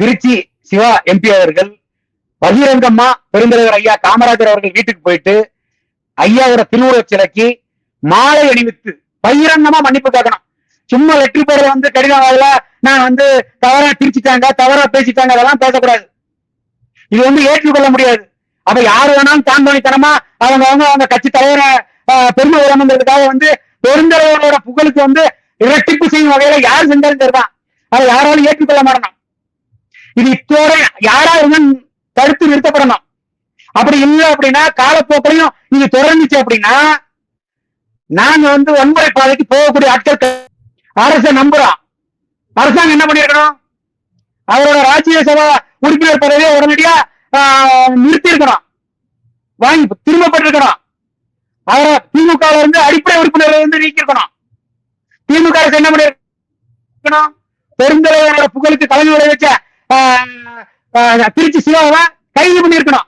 Trichy Siva MP அவர்கள் பகிரங்கமா பெருந்தலைவர் ஐயா காமராஜர் அவர்கள் வீட்டுக்கு போயிட்டு ஐயாவோட திருவுருவச் சிலைக்கு மாலை அணிவித்து பகிரங்கமா மன்னிப்பு கேட்கணும். சும்மா வெற்றி பெற வந்து கடிதம் வரல நான் வந்து தவறா திரிச்சிட்டாங்க தவறா பேசிட்டாங்க அதெல்லாம் பேசக்கூடாது. இது வந்து ஏற்றுக்கொள்ள முடியாது. அப்ப யாரு வேணாலும் தாந்தோணித்தனமா அவங்க அவங்க அவங்க கட்சி தலைவரை பெருமை வரணுங்கிறதுக்காக வந்து பெருந்தலைவரோட புகழுக்கு வந்து இரட்டிப்பு செய்யும் வகையில யார் செஞ்சாலும் சரிதான். அதை யாராலும் ஏற்றுக்கொள்ள மாட்டணும் இது இத்தோட யாரா இருந்தாலும் தடுத்து நிறுத்தப்படணும். அப்படி இல்லை அப்படின்னா காலப்போக்கிலையும் நீங்க தொடர்ந்துச்சு அப்படின்னா நாங்க வந்து வன்முறை பாதைக்கு போகக்கூடிய ஆட்கள் க- அரசை நம்புறோம். அரசாங்கம் என்ன பண்ணிருக்கணும் அவரோட ராஜ்யசபா உறுப்பினர் பதவியை உடனடியா நிறுத்தி இருக்கணும் வாங்கி திரும்பப்பட்டிருக்கணும். அவரை திமுக இருந்து அடிப்படை உறுப்பினர் வந்து நீக்கிருக்கணும் திமுக அரசு என்ன பண்ணிருக்கணும் பெருந்தலைவரோட புகழுக்கு கலந்து வச்ச திருச்சி சிவாவை கைது பண்ணிருக்கணும்